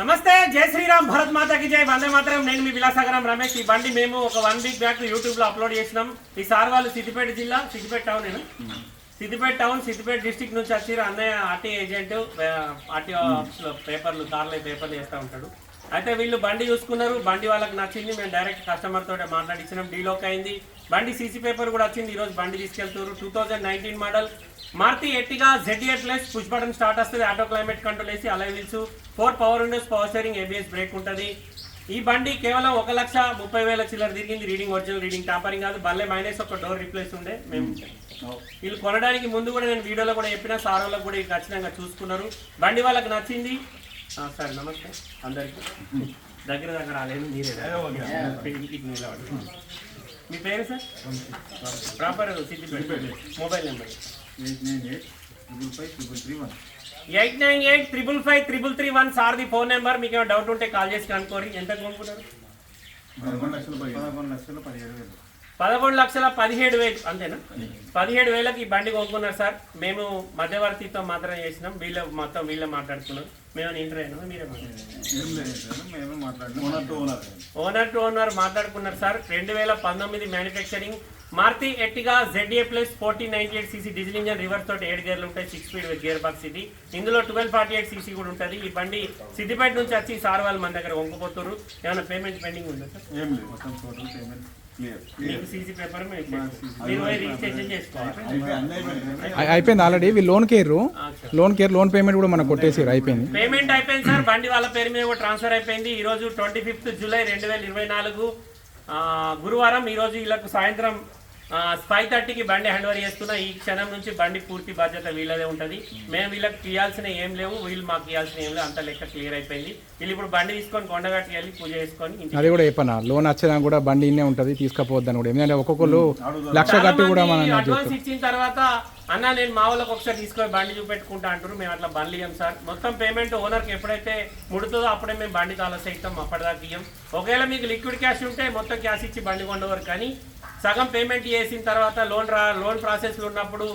నమస్తే జై శ్రీరామ్ భరత్ మాతకి జై. వందే మాత్రం. నేను మీ విలాసాగరం రమేష్. ఈ బండి మేము ఒక వన్ వీక్ బ్యాక్ యూట్యూబ్లో అప్లోడ్ చేసినాం. ఈ సార్ వాళ్ళు సిద్దిపేట జిల్లా సిద్దిపేట టౌన్ నేను. సిద్దిపేట టౌన్ సిద్దిపేట డిస్టిక్ నుంచి వచ్చి అన్నయ్య ఆర్టీ ఏజెంట్ ఆర్టీ పేపర్లు కార్లు పేపర్లు చేస్తూ ఉంటాడు. అయితే వీళ్ళు బండి చూసుకున్నారు. బండి వాళ్ళకి నచ్చింది. మేము డైరెక్ట్ కస్టమర్ తోటి మాట్లాడించినాం డీలోక్ అయింది. బండి సీసీ పేపర్ కూడా వచ్చింది. ఈరోజు బండి తీసుకెళ్తారు two thousand nineteen model Maruti Ertiga ZA plus push button start వస్తుంది. ఆటో క్లైమేట్ కంట్రోల్ వేసి అలా wheels four power windows power steering ABS brake ఉంటుంది. ఈ బండి కేవలం ఒక లక్ష ముప్పై వేల చిల్లర తిరిగింది. రీడింగ్ ఒరిజినల్ రీడింగ్ టాపరింగ్ కాదు. బల్లే మైనస్ ఒక డోర్ రీప్లేస్ ఉండే. మేము వీళ్ళు కొనడానికి ముందు కూడా నేను వీడియోలో కూడా చెప్పిన సార్ వాళ్ళకి కూడా ఖచ్చితంగా చూసుకున్నారు. బండి వాళ్ళకి నచ్చింది. సార్ నమస్తే. అందరికి. దగ్గర దగ్గర రాలేదు మీరే. మీ పేరు sir? Proper Siddipet. Mobile number. Eight nine eight triple five triple three one. సార్ది phone number. మీకు ఏమైనా డౌట్ ఉంటే కాల్ చేసి కనుక్కోరి ఎంత కొనుక్కున్నారు పదకొండు లక్షల పదిహేడు వేలు అంతేనా? పదిహేడు వేలకి ఈ బండి కొనుక్కున్నారు సార్. మేము మధ్యవర్తితో మాత్రం చేసినాం. వీళ్ళ మొత్తం వీళ్ళే మాట్లాడుకున్నాం మేము ఇంటర్ అయినా మీరే ఓనర్ టు ఓనర్ మాట్లాడుకున్నారు సార్. రెండు వేల పంతొమ్మిది manufacturing Maruti Ertiga ZA plus fourteen ninety eight CC diesel engine reverse తోటి ఏడు గేర్లు ఉంటాయి. Six speed with gear box ఇది. ఇందులో ట్వెల్వ్ ఫార్టీ ఎయిట్ సీసీ కూడా ఉంటుంది. ఈ బండి సిద్దిపేట నుంచి వచ్చి సార్ వాళ్ళు మన దగ్గర వంకపోతారు ఏమైనా పేమెంట్ పెండింగ్ ఉందా సార్? మేము ఇచ్చేస్తాం. అయిపోయింది ఆల్రెడీ. వీళ్ళు loan care. Loan care loan payment కూడా మనకు కొట్టేసారు. అయిపోయింది. పేమెంట్ అయిపోయింది సార్. బండి వాళ్ళ పేరు మీద కూడా ట్రాన్స్ఫర్ అయిపోయింది. ఈ రోజు ట్వంటీ ఫిఫ్త్ జూలై రెండు వేల ఇరవై నాలుగు గురువారం ఈ రోజు వీళ్ళకు సాయంత్రం ఫైవ్ థర్టీకి బండి హ్యాండ్ ఓవర్ చేస్తున్నా. ఈ క్షణం నుంచి బండి పూర్తి బాధ్యత వీళ్ళదే ఉంటుంది. మేము వీళ్ళకి తీయాల్సిన ఏం లేవు. వీళ్ళు మాకు ఇవ్వాల్సిన ఏం లేవు. అంత లెక్క క్లియర్ అయిపోయింది. వీళ్ళు ఇప్పుడు బండి తీసుకొని కొండగట్టుకి వెళ్ళి పూజ చేసుకొని ఇంటికి అది కూడా చెప్పనా? లోన్ వచ్చేదా కూడా బండి ఇన్నే ఉంటుంది. తీసుకపోవద్దని కూడా. ఎందుకంటే ఒక్కొక్కరు లక్ష కట్టి కూడా మనం అడ్వాన్స్ ఇచ్చిన తర్వాత అన్న నేను మా వాళ్ళకి ఒకసారి తీసుకొని బండి చూపెట్టుకుంటా అంటారు మేము అట్లా బండ్లు ఇయ్యం సార్. మొత్తం పేమెంట్ ఓనర్కి ఎప్పుడైతే ముడుతుందో అప్పుడే మేము బండి ఇస్తాం అప్పటిదాకా ఇయ్యం. ఒకవేళ మీకు లిక్విడ్ క్యాష్ ఉంటే మొత్తం క్యాష్ ఇచ్చి బండి కొండవరు కానీ సగం పేమెంట్ చేసిన తర్వాత లోన్ రా లోన్ ప్రాసెస్లో ఉన్నప్పుడు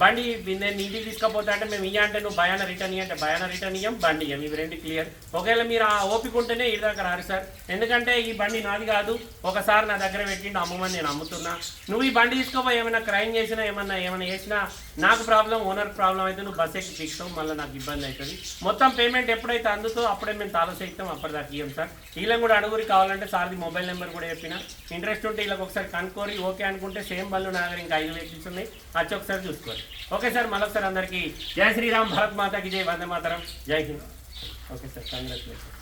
బండి నేను ఇంటికి తీసుకపోతా అంటే మేము ఇయ్య అంటే నువ్వు భయాన రిటర్న్ ఇయ్య అంటే భయాన రిటర్న్ ఇయ్యం బండి ఇయ్యం. ఇవి రెండు క్లియర్ ఒకవేళ మీరు ఆ ఓపిక ఉంటేనే ఈ దగ్గర రారు సార్. ఎందుకంటే ఈ బండి నాది కాదు. ఒకసారి నా దగ్గర పెట్టిండు అమ్మమని నేను అమ్ముతున్నా. నువ్వు ఈ బండి తీసుకోపోయి ఏమైనా క్రైమ్ చేసినా ఏమన్నా ఏమైనా చేసినా నాకు ప్రాబ్లం ఓనర్ ప్రాబ్లం అయితే నువ్వు బస్ ఎక్కి తీసుకోవు మళ్ళీ నాకు ఇబ్బంది అవుతుంది మొత్తం పేమెంట్ ఎప్పుడైతే అందుతో అప్పుడే మేము తాళసేస్తాం అప్పటిదాకా ఇయ్యం సార్. వీళ్ళని కూడా అడుగురి కావాలంటే సార్ది మొబైల్ నెంబర్ కూడా చెప్పిన. ఇంట్రెస్ట్ ఉంటే వీళ్ళకి ఒకసారి కనుక్కోరి ఓకే అనుకుంటే సేమ్ బళ్ళు నా దగ్గర ఇంకా ఐదు వెహికల్స్ ఉన్నాయి. వచ్చి ఒకసారి చూసుకోరు. ఓకే సార్ మళ్ళొకసారి అందరికీ జై శ్రీరామ్ భరత్ మాతాకి జై వందే మాతరం జై హింద్ ఓకే సార్ కంగ్రాచులేషన్